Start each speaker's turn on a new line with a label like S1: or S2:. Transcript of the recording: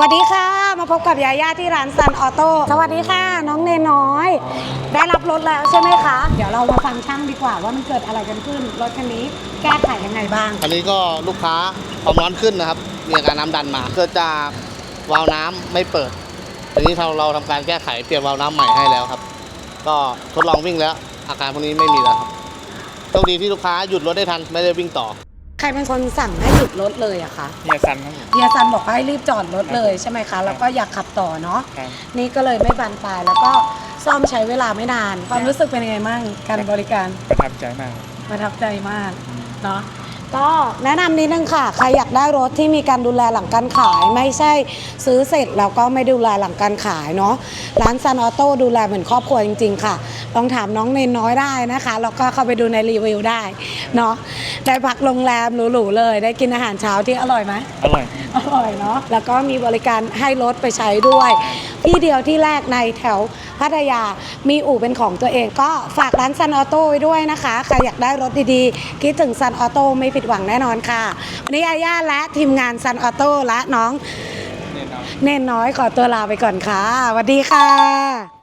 S1: วัสดีค่ะ มาพบกับยาย่าที่ร้านซันออโต้สวัสดีค่ะ น้องเนนน้อย ได้รับรถแล้วใช่ไหมคะ เดี๋ยวเรามาฟังช่างดีกว่าว่ามันเกิดอะไรกันขึ้น รถคันนี้แก้ไขยังไงบ้าง
S2: อันนี้ก็ลูกค้าความร้อนขึ้นนะครับ มีอาการน้ำดันมา เกิดจากวาล์วน้ำไม่เปิดทีนี้เราเราทำการแก้ไขเปลี่ยนวาล์วน้ำใหม่ให้แล้วครับ ก็ทดลองวิ่งแล้ว อาการพวกนี้ไม่มีแล้วครับโชคดีที่ลูกค้าหยุดรถได้ทันไม่ได้วิ่งต่อ
S1: ใครเป็นคนสั่งให้หยุดรถเลยอะคะ
S3: เฮียซันครับผม
S1: เฮียซันบอกให้รีบจอดรถเลยใช่ไหมคะ แล้วก็อยากขับต่อเนาะ
S3: ครับ
S1: นี่ก็เลยไม่บานปลาย แล้วก็ซ่อมใช้เวลาไม่นาน ความรู้สึกเป็นยังไงบ้างการบริการ
S3: ประทับใจมาก
S1: ประทับใจมากเนาะ ก็แนะนำนิดนึงค่ะ ใครอยากได้รถที่มีการดูแลหลังการขาย ไม่ใช่ซื้อเสร็จแล้วก็ไม่ดูแลหลังการขายเนาะ ร้านซันออโต้ดูแลเหมือนครอบครัวจริง ๆ ค่ะ ลองถามน้องเนนน้อยได้นะคะแล้วก็เข้าไปดูในรีวิวได้เนาะได้พักโรงแรมหรูๆเลย ได้กินอาหารเช้าที่อร่อยไหม
S3: อร่อย
S1: อร่อยเนาะแล้วก็มีบริการให้รถไปใช้ด้วย ที่เดียวที่แรกในแถวพัทยามีอู่เป็นของตัวเองก็ฝากร้านซันออโต้ไว้ด้วยนะคะใครอยากได้รถดีๆ คิดถึงซันออโต้ไม่ผิดหวังแน่นอนค่ะวันนี้อาย่าและทีมงานซันออโต้และน้อง
S3: เนี่ยครับ
S1: เน่นน้อยขอตัวลาไปก่อนค่ะสวัสดีค่ะ